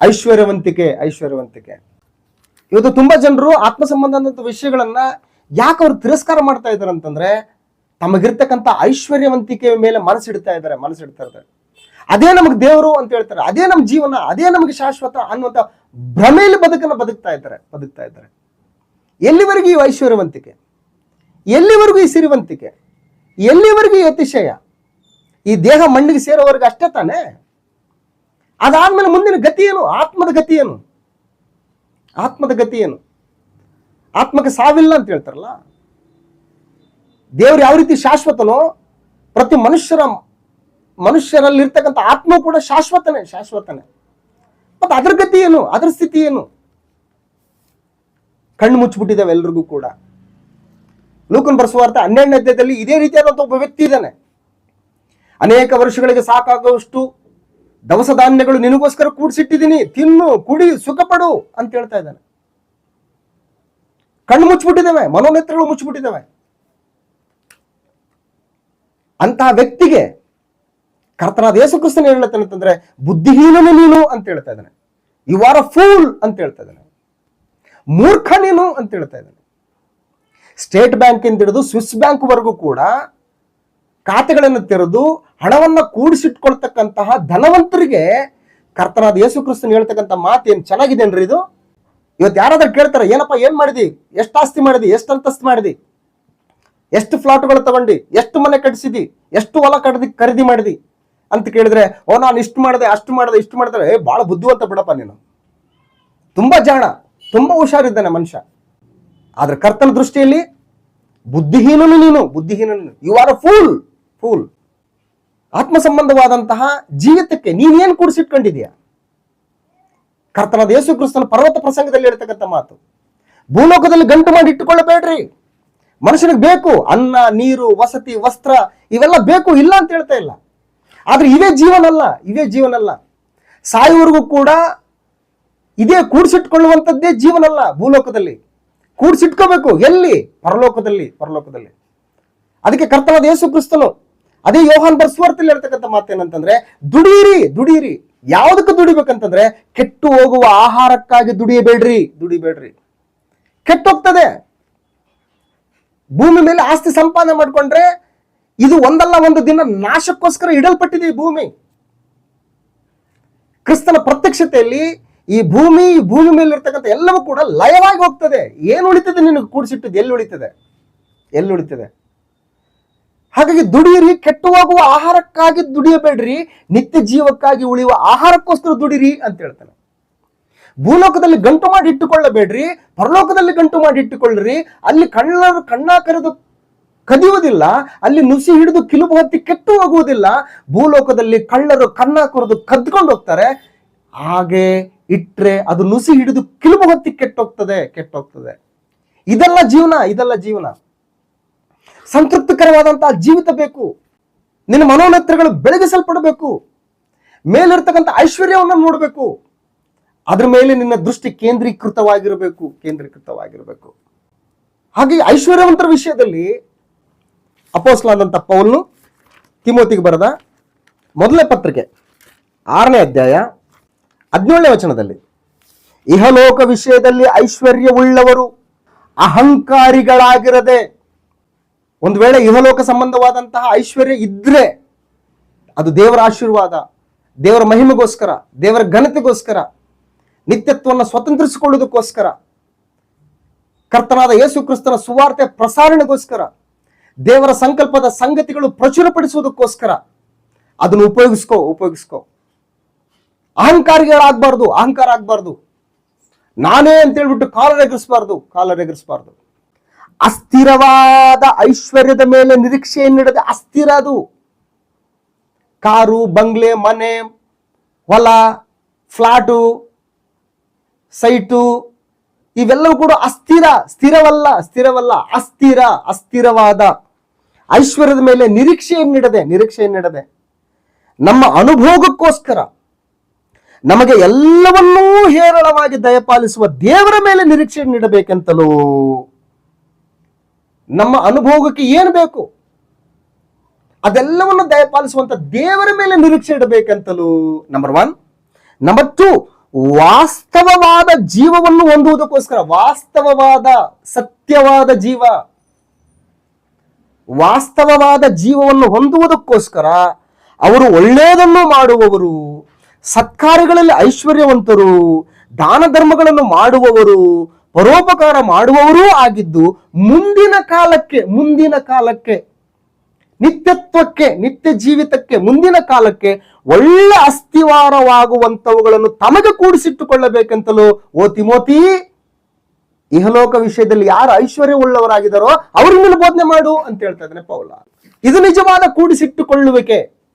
ಐಶ್ವರ್ಯವಂತಿಕೆ ಐಶ್ವರ್ಯವಂತಿಕೆ. ಇವತ್ತು ತುಂಬಾ ಜನರು ಆತ್ಮ ಸಂಬಂಧದಂತ ವಿಷಯಗಳನ್ನ ಯಾಕೆ ಅವ್ರು ತಿರಸ್ಕಾರ ಮಾಡ್ತಾ ಇದ್ದಾರೆ ಅಂತಂದ್ರೆ ತಮಗಿರ್ತಕ್ಕಂಥ ಐಶ್ವರ್ಯವಂತಿಕೆ ಮೇಲೆ ಮನಸ್ಸಿಡ್ತಾ ಇದ್ದಾರೆ ಮನಸ್ಸಿಡ್ತಾ ಇದ್ದಾರೆ. ಅದೇ ನಮಗೆ ದೇವರು ಅಂತ ಹೇಳ್ತಾರೆ, ಅದೇ ನಮ್ಮ ಜೀವನ, ಅದೇ ನಮಗೆ ಶಾಶ್ವತ ಅನ್ನುವಂಥ ಭ್ರಮೆಯಲ್ಲಿ ಬದುಕನ್ನು ಬದುಕ್ತಾ ಇದ್ದಾರೆ ಬದುಕ್ತಾ ಇದ್ದಾರೆ. ಎಲ್ಲಿವರೆಗೂ ಈ ಐಶ್ವರ್ಯವಂತಿಕೆ? ಎಲ್ಲಿವರೆಗೂ ಈ ಸಿರಿವಂತಿಕೆ? ಎಲ್ಲಿವರೆಗೂ ಈ ಅತಿಶಯ? ಈ ದೇಹ ಮಣ್ಣಿಗೆ ಸೇರೋವರೆಗೂ ಅಷ್ಟೇ ತಾನೇ? ಅದಾದ್ಮೇಲೆ ಮುಂದಿನ ಗತಿ ಏನು? ಆತ್ಮದ ಗತಿ ಏನು? ಆತ್ಮದ ಗತಿ ಏನು? ಆತ್ಮಕ್ಕೆ ಸಾವಿಲ್ಲ ಅಂತ ಹೇಳ್ತಾರಲ್ಲ? ದೇವ್ರು ಯಾವ ರೀತಿ ಶಾಶ್ವತನೋ, ಪ್ರತಿ ಮನುಷ್ಯರ, ಮನುಷ್ಯರಲ್ಲಿರ್ತಕ್ಕಂಥ ಆತ್ಮ ಕೂಡ ಶಾಶ್ವತನೇ ಶಾಶ್ವತನೇ. ಮತ್ತೆ ಅದ್ರ ಗತಿ ಏನು? ಅದ್ರ ಸ್ಥಿತಿ ಏನು? ಕಣ್ಣು ಮುಚ್ಚಿಬಿಟ್ಟಿದ್ದಾವೆ ಎಲ್ರಿಗೂ ಕೂಡ. ಲೂಕನ್ ಬರೆಸುವಾರ್ಥ ಹನ್ನೆರಡನೇ ಅಧ್ಯಾಯದಲ್ಲಿ ಇದೇ ರೀತಿಯಾದಂಥ ಒಬ್ಬ ವ್ಯಕ್ತಿ ಇದ್ದಾನೆ. ಅನೇಕ ವರ್ಷಗಳಿಗೆ ಸಾಕಾಗುವಷ್ಟು ದವಸ ಧಾನ್ಯಗಳು ನಿನಗೋಸ್ಕರ ಕೂಡಿಸಿಟ್ಟಿದ್ದೀನಿ. ತಿನ್ನು, ಕುಡಿ, ಸುಖಪಡು ಅಂತ ಹೇಳ್ತಾ ಇದ್ದಾನೆ. ಕಣ್ಣು ಮುಚ್ಚಿಬಿಟ್ಟಿದ್ದಾವೆ, ಮನೋನೇತ್ರಗಳು ಮುಚ್ಚಿಬಿಟ್ಟಿದ್ದಾವೆ. ಅಂತಹ ವ್ಯಕ್ತಿಗೆ ಕರ್ತನಾದ ಯೇಸು ಕ್ರಿಸ್ತನ ಹೇಳ್ತಾನೆ ಅಂತಂದ್ರೆ, ಬುದ್ಧಿಹೀನನು ನೀನು ಅಂತ ಹೇಳ್ತಾ ಇದ್ದಾನೆ. ಯು ಆರ್ ಅ ಫೂಲ್ ಅಂತ ಹೇಳ್ತಾ ಇದ್ದಾನೆ. ಮೂರ್ಖ ನೀನು ಅಂತ ಹೇಳ್ತಾ ಇದ್ದಾನೆ. ಸ್ಟೇಟ್ ಬ್ಯಾಂಕ್ ಇಂದ ಹಿಡಿದು ಸ್ವಿಸ್ ಬ್ಯಾಂಕ್ ವರೆಗೂ ಕೂಡ ಖಾತೆಗಳನ್ನು ತೆರೆದು ಹಣವನ್ನ ಕೂಡಿಸಿಟ್ಕೊಳ್ತಕ್ಕಂತಹ ಧನವಂತರಿಗೆ ಕರ್ತನಾದ ಯೇಸು ಕ್ರಿಸ್ತನ್ ಹೇಳ್ತಕ್ಕಂಥ ಮಾತು ಚೆನ್ನಾಗಿದೆ ಅನ್ರಿ ಇದು? ಇವತ್ತು ಯಾರಾದ್ರೂ ಕೇಳ್ತಾರೆ, ಏನಪ್ಪ, ಏನು ಮಾಡಿದಿ? ಎಷ್ಟು ಆಸ್ತಿ ಮಾಡಿದಿ? ಎಷ್ಟು ಅಂತಸ್ತು ಮಾಡಿದಿ? ಎಷ್ಟು ಫ್ಲಾಟ್ಗಳು ತಗೊಂಡಿ? ಎಷ್ಟು ಮನೆ ಕಟ್ಟಿಸಿದಿ ಎಷ್ಟು ಹೊಲ ಕಡ್ದಿ, ಖರೀದಿ ಮಾಡಿದಿ? ಅಂತ ಕೇಳಿದ್ರೆ, ಓ, ನಾನು ಇಷ್ಟು ಮಾಡಿದೆ, ಅಷ್ಟು ಮಾಡಿದೆ, ಇಷ್ಟು ಮಾಡಿದ್ರೆ ಏ ಭಾಳ ಬುದ್ಧಿವಂತ ಬಿಡಪ್ಪ ನೀನು. ತುಂಬಾ ಜಾಣ, ತುಂಬಾ ಹುಷಾರಿದ್ದಾನೆ ಮನುಷ್ಯ. ಆದ್ರೆ ಕರ್ತನ ದೃಷ್ಟಿಯಲ್ಲಿ ಬುದ್ಧಿಹೀನನು ನೀನು, ಬುದ್ಧಿಹೀನನು you are a fool fool ಆತ್ಮ ಸಂಬಂಧವಾದಂತಹ ಜೀವಿತಕ್ಕೆ ನೀನೇನು ಕೂಡಿಸಿಟ್ಕೊಂಡಿದೀಯ ಕರ್ತನಾದ ಯೇಸು ಕ್ರಿಸ್ತನ ಪರ್ವತ ಪ್ರಸಂಗದಲ್ಲಿ ಹೇಳ್ತಕ್ಕಂಥ ಮಾತು. ಭೂಲೋಕದಲ್ಲಿ ಗಂಟು ಮಾಡಿ ಇಟ್ಟುಕೊಳ್ಳಬೇಡ್ರಿ. ಮನುಷ್ಯನಿಗೆ ಬೇಕು ಅನ್ನ, ನೀರು, ವಸತಿ, ವಸ್ತ್ರ, ಇವೆಲ್ಲ ಬೇಕು, ಇಲ್ಲ ಅಂತ ಹೇಳ್ತಾ ಇಲ್ಲ. ಆದ್ರೆ ಇವೇ ಜೀವನ ಅಲ್ಲ ಇವೇ ಜೀವನ ಅಲ್ಲ ಸಾಯುವವರೆಗೂ ಕೂಡ ಇದೇ ಕೂಡಿಸಿಟ್ಕೊಳ್ಳುವಂಥದ್ದೇ ಜೀವನ ಅಲ್ಲ ಭೂಲೋಕದಲ್ಲಿ. ಕೂಡಿಸಿಟ್ಕೋಬೇಕು ಎಲ್ಲಿ? ಪರಲೋಕದಲ್ಲಿ ಪರಲೋಕದಲ್ಲಿ. ಅದಕ್ಕೆ ಕರ್ತನಾದ ಯೇಸು ಕ್ರಿಸ್ತನು ಅದೇ ಯೋಹಾನ್ ಬರ್ಸ್ವಾರ್ಥಲ್ಲಿ ಹೇಳ್ತಕ್ಕಂಥ ಮಾತೇನಂತಂದ್ರೆ ದುಡಿಯಿರಿ ದುಡೀರಿ. ಯಾವುದಕ್ಕೆ ದುಡಿಬೇಕಂತಂದ್ರೆ, ಕೆಟ್ಟು ಹೋಗುವ ಆಹಾರಕ್ಕಾಗಿ ದುಡಿಯಬೇಡ್ರಿ, ದುಡಿಬೇಡ್ರಿ. ಕೆಟ್ಟೋಗ್ತದೆ. ಭೂಮಿ ಮೇಲೆ ಆಸ್ತಿ ಸಂಪಾದನೆ ಮಾಡ್ಕೊಂಡ್ರೆ, ಇದು ಒಂದಲ್ಲ ಒಂದು ದಿನ ನಾಶಕ್ಕೋಸ್ಕರ ಇಡಲ್ಪಟ್ಟಿದೆ ಭೂಮಿ. ಕ್ರಿಸ್ತನ ಪ್ರತ್ಯಕ್ಷತೆಯಲ್ಲಿ ಈ ಭೂಮಿ ಈ ಭೂಮಿ ಮೇಲೆ ಇರ್ತಕ್ಕಂಥ ಎಲ್ಲವೂ ಕೂಡ ಲಯವಾಗಿ ಹೋಗ್ತದೆ. ಏನು ಉಳಿತದೆ ನಿನಗೆ ಕೂಡಿಸಿಟ್ಟಿದ್ದು? ಎಲ್ಲಿ ಉಳಿತದೆ? ಎಲ್ಲಿ ಉಳಿತದೆ? ಹಾಗಾಗಿ ದುಡಿಯಿರಿ ಕೆಟ್ಟು ಹೋಗುವ ಆಹಾರಕ್ಕಾಗಿ ದುಡಿಯಬೇಡ್ರಿ, ನಿತ್ಯ ಜೀವಕ್ಕಾಗಿ ಉಳಿಯುವ ಆಹಾರಕ್ಕೋಸ್ಕರ ದುಡಿರಿ ಅಂತ ಹೇಳ್ತಾನೆ. ಭೂಲೋಕದಲ್ಲಿ ಗಂಟು ಮಾಡಿ ಇಟ್ಟುಕೊಳ್ಳಬೇಡ್ರಿ, ಪರಲೋಕದಲ್ಲಿ ಗಂಟು ಮಾಡಿ ಇಟ್ಟುಕೊಳ್ಳ್ರಿ, ಅಲ್ಲಿ ಕಣ್ಣ ಕಣ್ಣ ಕರೆದು ಕದಿಯುವುದಿಲ್ಲ, ಅಲ್ಲಿ ನುಸಿ ಹಿಡಿದು ಕಿಲುಬು ಹೊತ್ತಿ ಕೆಟ್ಟು ಹೋಗುವುದಿಲ್ಲ ಭೂಲೋಕದಲ್ಲಿ ಕಳ್ಳರು ಕನ್ನ ಕೊರೆದು ಕದ್ಕೊಂಡು ಹೋಗ್ತಾರೆ, ಹಾಗೆ ಇಟ್ರೆ ಅದು ನುಸಿ ಹಿಡಿದು ಕಿಲುಬು ಹೊತ್ತಿ ಕೆಟ್ಟೋಗ್ತದೆ ಕೆಟ್ಟೋಗ್ತದೆ. ಇದೆಲ್ಲ ಜೀವನ ಇದೆಲ್ಲ ಜೀವನ. ಸಂತೃಪ್ತಿಕರವಾದಂತಹ ಜೀವಿತ ಬೇಕು. ನಿನ್ನ ಮನೋನೇತ್ರಗಳು ಬೆಳಗಿಸಲ್ಪಡಬೇಕು. ಮೇಲಿರ್ತಕ್ಕಂಥ ಐಶ್ವರ್ಯವನ್ನು ನೋಡಬೇಕು. ಅದ್ರ ಮೇಲೆ ನಿನ್ನ ದೃಷ್ಟಿ ಕೇಂದ್ರೀಕೃತವಾಗಿರಬೇಕು ಕೇಂದ್ರೀಕೃತವಾಗಿರಬೇಕು. ಹಾಗೆ ಐಶ್ವರ್ಯವಂತರ ವಿಷಯದಲ್ಲಿ ಅಪೋಸ್ಲಾದಂಥ ಪೌಲ್ನು ತಿಮೋತಿಗೆ ಬರೆದ ಮೊದಲನೇ ಪತ್ರಿಕೆ, ಆರನೇ ಅಧ್ಯಾಯ, ಹದಿನೇಳನೇ ವಚನದಲ್ಲಿ, ಇಹಲೋಕ ವಿಷಯದಲ್ಲಿ ಐಶ್ವರ್ಯವುಳ್ಳವರು ಅಹಂಕಾರಿಗಳಾಗಿರದೆ ಒಂದು ವೇಳೆ ಇಹಲೋಕ ಸಂಬಂಧವಾದಂತಹ ಐಶ್ವರ್ಯ ಇದ್ರೆ ಅದು ದೇವರ ಆಶೀರ್ವಾದ, ದೇವರ ಮಹಿಮೆಗೋಸ್ಕರ, ದೇವರ ಘನತೆಗೋಸ್ಕರ, ನಿತ್ಯತ್ವವನ್ನು ಸ್ವತಂತ್ರಿಸಿಕೊಳ್ಳುವುದಕ್ಕೋಸ್ಕರ, ಕರ್ತನಾದ ಯೇಸು ಕ್ರಿಸ್ತನ ಸುವಾರ್ತೆ ಪ್ರಸಾರಣೆಗೋಸ್ಕರ, ದೇವರ ಸಂಕಲ್ಪದ ಸಂಗತಿಗಳು ಪ್ರಚುರಪಡಿಸುವುದಕ್ಕೋಸ್ಕರ ಅದನ್ನು ಉಪಯೋಗಿಸ್ಕೋ ಉಪಯೋಗಿಸ್ಕೋ. ಅಹಂಕಾರಿಗಳಾಗಬಾರ್ದು, ಅಹಂಕಾರ ಆಗಬಾರ್ದು. ನಾನೇ ಅಂತ ಹೇಳ್ಬಿಟ್ಟು ಕಾಲ ಎಗರಿಸಬಾರ್ದು ಕಾಲರ್ ಎಗರಿಸಬಾರ್ದು ಅಸ್ಥಿರವಾದ ಐಶ್ವರ್ಯದ ಮೇಲೆ ನಿರೀಕ್ಷೆಯನ್ನಿಡದೆ ಅಸ್ಥಿರ ಅದು. ಕಾರು, ಬಂಗ್ಲೆ, ಮನೆ, ಹೊಲ, ಫ್ಲಾಟು, ಸೈಟು, ಇವೆಲ್ಲವೂ ಕೂಡ ಅಸ್ಥಿರ, ಸ್ಥಿರವಲ್ಲ ಸ್ಥಿರವಲ್ಲ, ಅಸ್ಥಿರ, ಅಸ್ಥಿರವಾದ ಐಶ್ವರ್ಯದ ಮೇಲೆ ನಿರೀಕ್ಷೆಯನ್ನಿಡದೆ ನಿರೀಕ್ಷೆಯನ್ನಿಡದೆ ನಮ್ಮ ಅನುಭೋಗಕ್ಕೋಸ್ಕರ ನಮಗೆ ಎಲ್ಲವನ್ನೂ ಹೇರಳವಾಗಿ ದಯಪಾಲಿಸುವ ದೇವರ ಮೇಲೆ ನಿರೀಕ್ಷೆಯನ್ನಿಡಬೇಕೆಂತಲೂ ನಮ್ಮ ಅನುಭೋಗಕ್ಕೆ ಏನು ಬೇಕು? ಅದೆಲ್ಲವನ್ನು ದಯಪಾಲಿಸುವಂತ ದೇವರ ಮೇಲೆ ನಿರೀಕ್ಷೆ ಇಡಬೇಕಂತಲೂ ನಂಬರ್ ಒನ್ ನಂಬರ್ ಟೂ ವಾಸ್ತವವಾದ ಜೀವವನ್ನು ಹೊಂದುವುದಕ್ಕೋಸ್ಕರ, ವಾಸ್ತವವಾದ, ಸತ್ಯವಾದ ಜೀವ, ವಾಸ್ತವವಾದ ಜೀವವನ್ನು ಹೊಂದುವುದಕ್ಕೋಸ್ಕರ ಅವರು ಒಳ್ಳೆಯದನ್ನು ಮಾಡುವವರು, ಸತ್ಕಾರ್ಯಗಳಲ್ಲಿ ಐಶ್ವರ್ಯವಂತರು, ದಾನ ಧರ್ಮಗಳನ್ನು ಮಾಡುವವರು ಪರೋಪಕಾರ ಮಾಡುವವರೂ ಆಗಿದ್ದು ಮುಂದಿನ ಕಾಲಕ್ಕೆ ಮುಂದಿನ ಕಾಲಕ್ಕೆ, ನಿತ್ಯತ್ವಕ್ಕೆ, ನಿತ್ಯ ಜೀವಿತಕ್ಕೆ, ಮುಂದಿನ ಕಾಲಕ್ಕೆ ಒಳ್ಳೆ ಅಸ್ಥಿವಾರವಾಗುವಂತವುಗಳನ್ನು ತಮಗೆ ಕೂಡಿಸಿಟ್ಟುಕೊಳ್ಳಬೇಕೆಂತಲೂ ಓ ತಿಮೋತಿ ಇಹಲೋಕ ವಿಷಯದಲ್ಲಿ ಯಾರು ಐಶ್ವರ್ಯವುಳ್ಳವರಾಗಿದ್ದಾರೋ ಅವ್ರ ಮೇಲೆ ಬೋಧನೆ ಮಾಡು ಅಂತ ಹೇಳ್ತಾ ಇದ್ದಾನೆ ಪೌಲ. ಇದು ನಿಜವಾದ ಕೂಡಿಸಿಟ್ಟುಕೊಳ್ಳುವಿಕೆ.